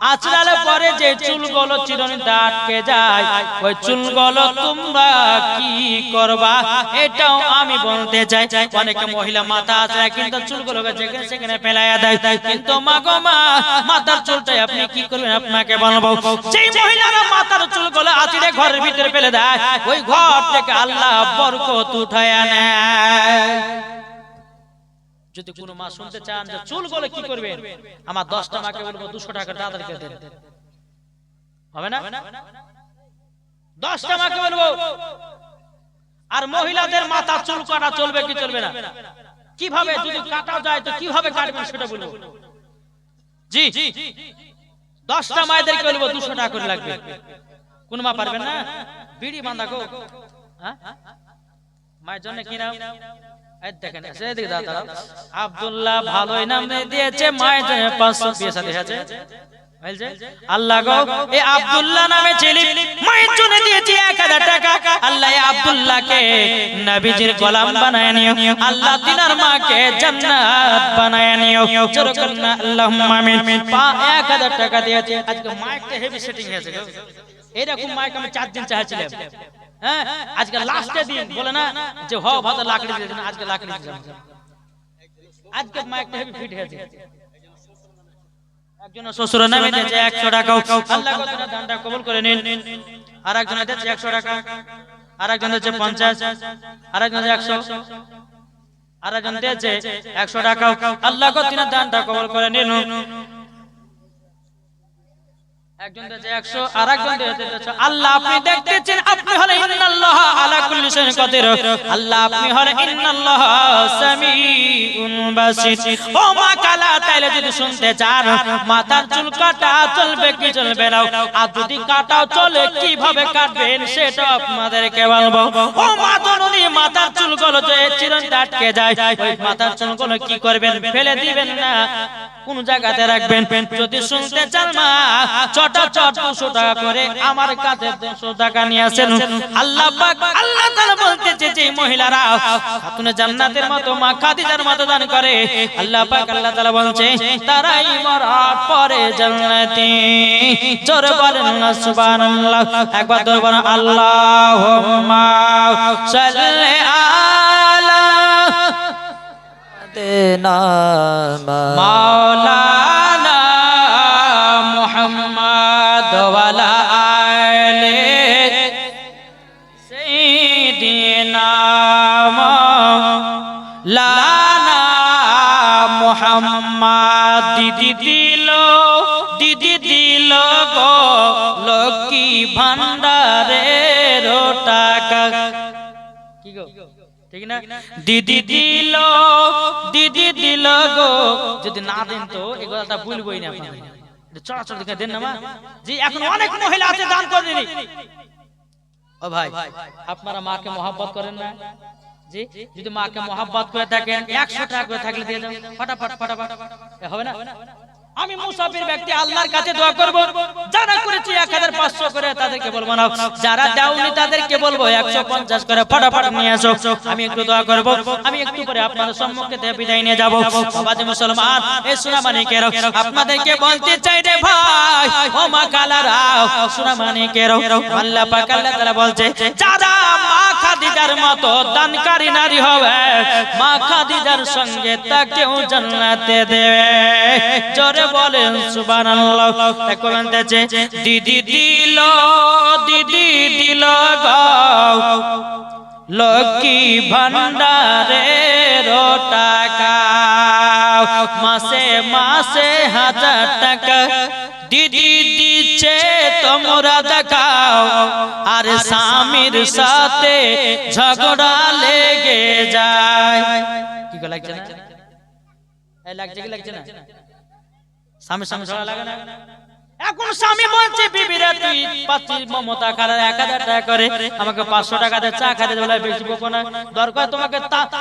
আচরালে পরে যে চুলগুলো চিরনিতে আটকে যায় ওই চুলগুলো তোমরা কি করবা? এটাও আমি বলতে চাই অনেকে মহিলা মাথা আছে কিন্তু চুলগুলোকে যেখানে সেখানে ফেলাইয়া দেয়। কিন্তু মা গো মা মাথার চুলটাই আপনি কি করবেন? আপনাকে বলব যেই মহিলারা মাথার চুলগুলো আচড়ে ঘরের ভিতরে ফেলে দেয় ওই ঘর থেকে আল্লাহ বরকত উঠায়া নেয়। যদি কোনো মা শুনতে চান যে চুল গলে কি করবেন? আমার দশটা মাকে বলব দুশো টাকা তাদেরকে দেন। হবে না? দশটা মাকে বলব আর মহিলাদের মাথা চুল কাটা চলবে কি চলবে না? কীভাবে যদি কাটা যায় তো কীভাবে কাটবেন সেটা বলব জি। দশটা মায়েদেরকে বলব দুশো টাকা করে লাগবে। কোন মা পারবেন না? বিড়ি বাঁধা গো হ্যাঁ? মায়ের জন্য কি নাম দেখেন সেদিকে দাদা আব্দুল্লাহ ভালোই নাম দিয়েছে মায়ের পাঁচশো বিয়ে সাথে আছে আল্লাহ গো এই আব্দুল্লাহ নামে ছেলে মায়ের জন্য দিয়েছি এক হাজার টাকা। আল্লাহ আব্দুল্লাহকে নবীজির গোলাম বানায় নিও। আল্লাহ তিনার মাকে জান্নাত বানায় নিও। জোরে আল্লাহুম্মা আমিন। পা এক হাজার টাকা দিয়েছে। আজকে মাইকটা হেভি সেটিং হয়েছে গো। এরকম মাইক আমি চার দিন চাইছিলাম। হ্যাঁ? আজকে লাস্টে দিন বলে না যে হ ভাত লাকড়ি দিয়ে দিন আজকে লাকড়ি দিয়ে দিন। আজকে মাইকটা হেভি ফিট হয়েছে একজন শ্বশুর নামে দিয়েছে একশো টাকা আল্লাহ দানটা কবুল করে নিন। আর একজন দিয়েছে একশো টাকা। আর একজন দিয়েছে পঞ্চাশ। আর একজন একশো। আর একজন দিয়েছে একশো টাকা আল্লাহ কত দানটা কবুল করে নিন। একজন দিয়েছে 100 আর একজন দিয়েছে 100 আল্লাহ আপনি দেখতেছেন আপনি হলে ইন্নাল্লাহ আলা কুল্লি শাইইন কাদির। আল্লাহ আপনি হলে ইন্নাল্লাহ সামিউন বাসির ও মা কালা তাইলে যদি শুনতে চান মাথার চুল কাটা চলবে কি চলবে না? আর যদি কাটাও চলে কীভাবে কাটবেন সেটা আপনাদেরকে বলব। ও মা জননী মাথার যায়। ওই মাথার চুলগুলো কি করবেন, ফেলে দিবেন না? কোন জায়গাতে রাখবেন? যদি শুনতে চান মা দুশো টাকা করে আমার কাছে দুশো টাকা নিয়ে আসেন। আল্লাহ আল্লাহ তাআলা বলতেছে যে মহিলারা জান্নাতের মতো মা খাদিজার মতো দান করে। আল্লাহ পাক, আল্লাহ বলছে, তারাই মরার পরে জান্নাতে। জোরে বলেন না একবার জোরে বলেন মাওলানা মুহাম্মদ ওয়ালা আলে সাইয়্যিদিনা মাওলানা মুহাম্মদ দিদি দিল দিদি দিল গো লক্ষ্মী ভান্ডারের টাকা কি গো? ঠিক না? দিদি দিল দিদি দিল গো। যদি না দেন তো এই কথাটা ভুলবই না চড়াচড় দেখে দেন না মা। জি এখন অনেক মহিলা আছে দান করেনি ও ভাই আপনারা মাকে মহাব্বত করেন না। জি যদি মাকে মহাব্বত করে থাকেন একশো টাকা করে থাকলে দিয়ে যান ফটাফট ফটাফট। হবে না? আমি মুসাফির ব্যক্তি আল্লাহর কাছে দোয়া করব। যারা করেছি এক হাজার পাঁচশো করে তাদেরকে বলব না। যারা দেওনি তাদেরকে বলব একশো পঞ্চাশ করে ফটাফট নিয়ে আসো। আমি একটু দোয়া করব। আমি একটু পরে আপনাদের সম্মুখে দিয়ে বিদায় নিয়ে যাব। বাবাজি মুসলমান, এই সুনামানিকের আপনাদেরকে বলতে চাই রে ভাই, ও মা কালারা সুনামানিকের আল্লাহ পাক আল্লাহ তাআলা বলছে, যারা খাদিজার মতো দানকারী নারী হবে। মা খাদিজার সঙ্গে তাকেও জান্নাতে দেবে। জোরে বলেন, সুবহানাল্লাহ। দেখো বলতেছে, দিদি দিল দিদি দিল গো। লক্ষ্মী ভান্ডারের টাকা মাসে মাসে হাজার টাকা। দিদি দিচ্ছে তোমরা দেখাও, আর স্বামীর সাথে ঝগড়া লেগে যায়। কি লাগছে না? লাগছে কি, লাগছে না? স্বামীর সামনে ঝগড়া লাগে না? এখন স্বামী বলছে বিবিরা তুই মমতা খালার এক হাজার টাকা করে, আমাকে পাঁচশো টাকা চা খাতে বলে বেশি না। দরকার তোমাকে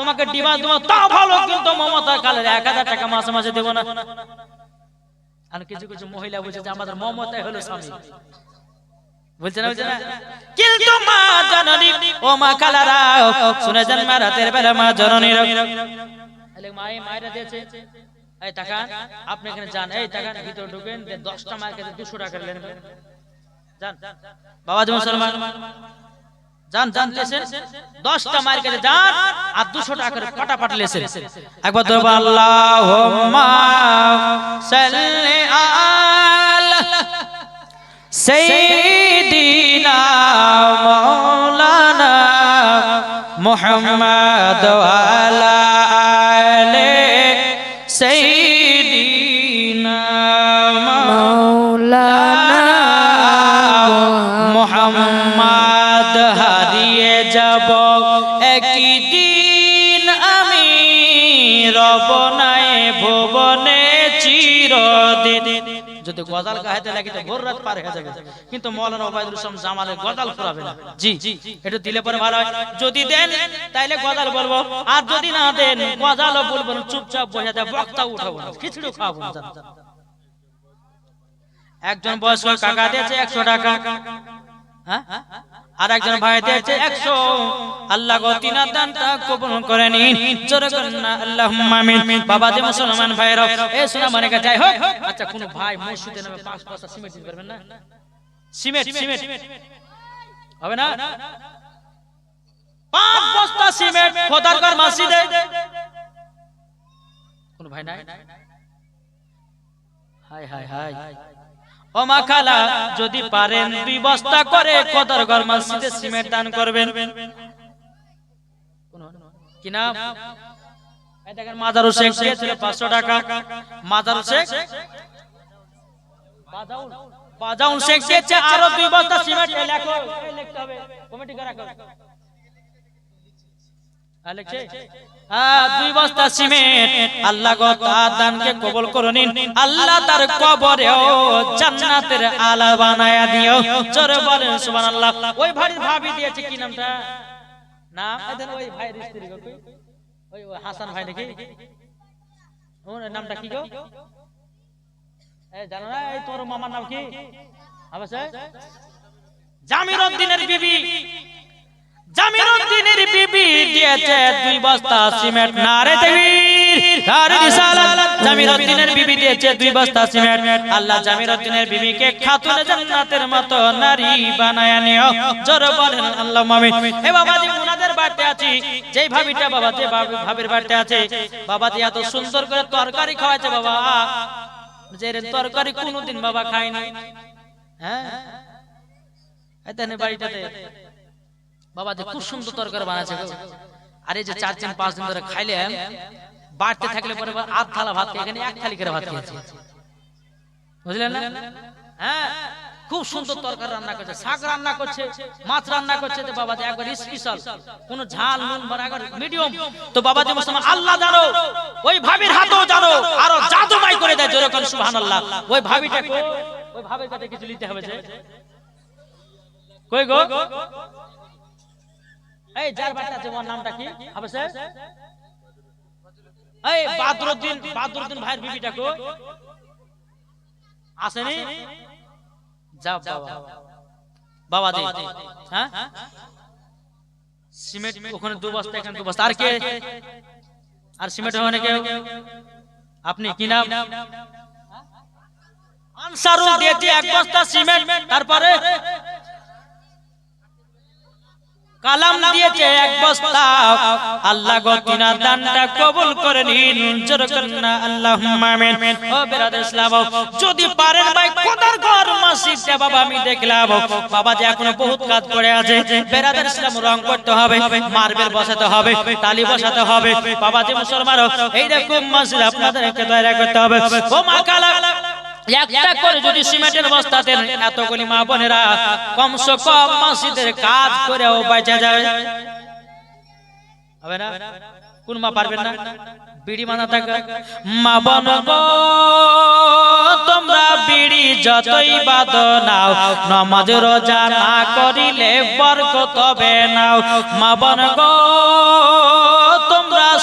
তোমাকে ডিমান্ড দেবো, তা ভালো, কিন্তু মমতা খালার এক হাজার টাকা মাসে মাসে দেবো না। আর কিছু কিছু মহিলা বলছে যে আমাদের মমতাই হলো স্বামী। বলছে না কিন্তু মা জননী ও মা খালারা শুনেছেন মা রাতের বেলা মা জননী মায়ে মায়েরা দিয়েছে। এই টাকা আপনি এখানে যান। এই টাকা ভিতরে ঢুকেন দশটা মায়ের কাছে দুশো টাকা নেন যান। বাবা যেমন মুসলমান। যান যান লেসেন দশটা মায়ের কাছে যান আর দুশো টাকা করে ফাটাফাট লেসেন একবার তো আল্লাহুম্মা মুহাম্মদ যদি গজাল গাইতে লাগে তো ভোর রাত পার হয়ে যাবে। কিন্তু মৌলানা ওবায়দুল ইসলাম জামালে গজাল ফুরাবে না। জি এটা দিলে পরে ভালো হয়। যদি দেন, তাইলে গজাল বলব। আর যদি না দেন, গজালও বলব চুপচাপ বসে দেয় বক্তা উঠাবো না। খিচুড়ি খাওয়াবো না। একজন বয়স্ক কাকা দিয়েছে একশো টাকা। হ্যাঁ? আর একজন ভাই দিয়েছে একশো। আল্লাহ গো তিনার দানটা কবুল করে নিন। আল্লাহুম্মা আমিন। বাবা যে মুসলমান ভাইরা এ সোনা মানে যাই হোক। আচ্ছা কোন ভাই মসজিদে নামে পাঁচ বস্তা সিমেন্ট দিতে পারবেন না? সিমেন্ট সিমেন্ট হবে না? পাঁচ বস্তা সিমেন্ট খোদারগড় মসজিদে। কোন ভাই নাই? হাই। High high. ও মা খালা যদি পারেন দুই বস্তা করে কদরগড় মসজিদে সিমেন্ট দান করবেন। কি নাম? দেখেন মাজারু শেখ দিয়েছিল পাঁচশো টাকা। মাজারু শেখ বাজাউল। বাজাউল শেখ দিয়েছে আরও দুই বস্তা সিমেন্ট লেখো। লিখতে হবে। কমিটি করে রাখো লিখছে? হ্যাঁ, দুই বস্তা সিমেন্ট। আল্লাহ গো তার দানকে কবুল করে নিন। আল্লাহ তার কবরেও জান্নাতের আলা বানায়া দিও। জোরে বলেন সুবহানাল্লাহ। ওই ভাইয়ের ভাবি দিয়েছে কি নামটা? নাম? এদের ওই ভাইয়ের স্ত্রী গো ওই হাসান ভাই নাকি? ওর নামটা কি গো? এই জানো না এই তোর মামার নাম কি? আবাসে জামির উদ্দিনের বিবি। বিবি দিয়েছে দুই বস্তা সিমেন্ট। নারে রিসালাত। বিবি দিয়েছে দুই বস্তা সিমেন্ট। আল্লাহ জামিরুদ্দিনের বিবিকে খাতুনে জান্নাতের মতো নারী নিও জোর বলেন, আল্লাহ মুনাদের বাড়িতে আছি। যেই ভাবিটা বাবা, যে ভাবির বাড়িতে আছে। বাবাজি এত সুন্দর করে তরকারি খাওয়াচ্ছে বাবা। যে তরকারি কোনোদিন বাবা খায়নি হ্যাঁ? এখানে বাড়িটাতে। বাবা যে খুব সুন্দর তরকারি বানাচ্ছে গো। আর এই যে চার দিন পাঁচ দিন ধরে খাইলে বাড়তে থাকলে পরে আধ থালা ভাত এখানে এক থালি করে ভাত খেয়েছে। বুঝলেন না? হ্যাঁ খুব সুন্দর তরকারি রান্না করছে শাক রান্না করছে মাছ রান্না করছে তো বাবা একবার স্পেশাল কোন ঝাল নুন ভরা একবার মিডিয়াম তো বাবা যে মুসলমান আল্লাহ জানো ওই ভাবির হাতও জানো আরও জাদুমাই করে দেয় জোরে করে সুবহানাল্লাহ। ওই ভাবিটাকে ওই ভাবির কাছে কিছু নিতে হবে যে? কই গো এই যার বাড়িতে আছে ওর নামটা কি? হবে স্যার? এই বাদরুদ্দিন বাদরুদ্দিন ভাইয়ের বিবিটা কই? আসেনি? যাও বাবা। বাবা দি হ্যাঁ? সিমেন্ট ওখানে দু বস্তা এখানে দু বস্তা। আর কে? আর সিমেন্ট ওখানে কেউ? আপনি কি নাম? আনসারুল দিয়েছে এক বস্তা সিমেন্ট তারপরে কালাম দিয়েছে এক বস্তা। আল্লাহ গো, তিনার দানটা কবুল করে নিন। জোর করেন না আল্লাহুম্মা আমিন। ও বেরাদার ইসলাম, যদি পারেন ভাই কোদার ঘর? মসজিদে বাবা, আমি দেখলাম। বাবা যে এখনও বহুত কাজ করে আছে। বেরাদার ইসলাম, রং করতে হবে, মার্বেল বসাতে হবে টালি বসাতে হবে। বাবা যে মুসলমান এইরকম মসজিদ আপনাদেরকে তৈরি করতে হবে। ও মা কালা একটা করে যদি সিমেন্টের বস্তা দেন এতগুলি মা বোনেরা কমসে কম মসজিদের কাজ করেও বাঁচা যাবে হবে না? কোন মা পারবেন না? বিড়ি মানা থাকা। মা বোন তোমরা বিড়ি যতই বাদ নাও নমাজ রোজা না করিলে বরকত হবে নাও। মা বন গো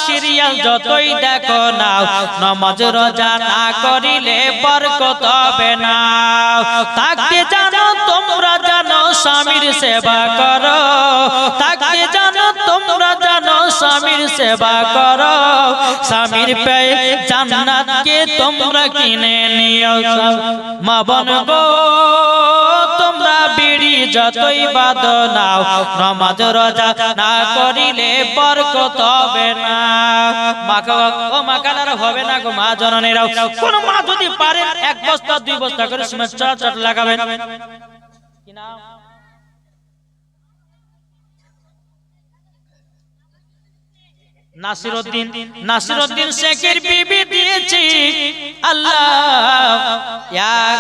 সিরিয়াল যতই দেখো নাও, নমাজ রোজা না করিলে বরকত হবে না। তাকে জানো তোমরা জানো স্বামীর সেবা করো। তাকে জানো তোমরা জানো স্বামীর সেবা করো। স্বামীর পেয়ে জান্নাতকে তোমরা কিনে নিও মা বন গো যতই বাদ নাও নমাজ, রোজা না করিলে বরকত হবে না। মাকা ও মাকালার হবে না গো মা জননীরাও। কোন মা যদি পারে এক বস্তা, দুই বস্তা করে সিমেন্ট চট লাগাবেন। কি নাম? নাসিরউদ্দিন নাসিরউদ্দিন শেখের বিবি দিয়েছি। আল্লাহ এক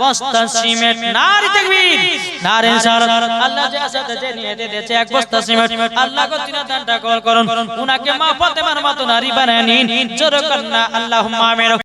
বস্তা সিমেন্ট নারী তাকবীর নারী ইনশাআল্লাহ আল্লাহ যে আসাতে যে নিয়ে দিয়েছে এক বস্তা সিমেন্ট। আল্লাহ কো তিন দানটা কবুল করুন। উনাকে মা ফাতেমার মতো নারী বানায় নিন। জোরে কন্না আল্লাহুম্মা আমিন।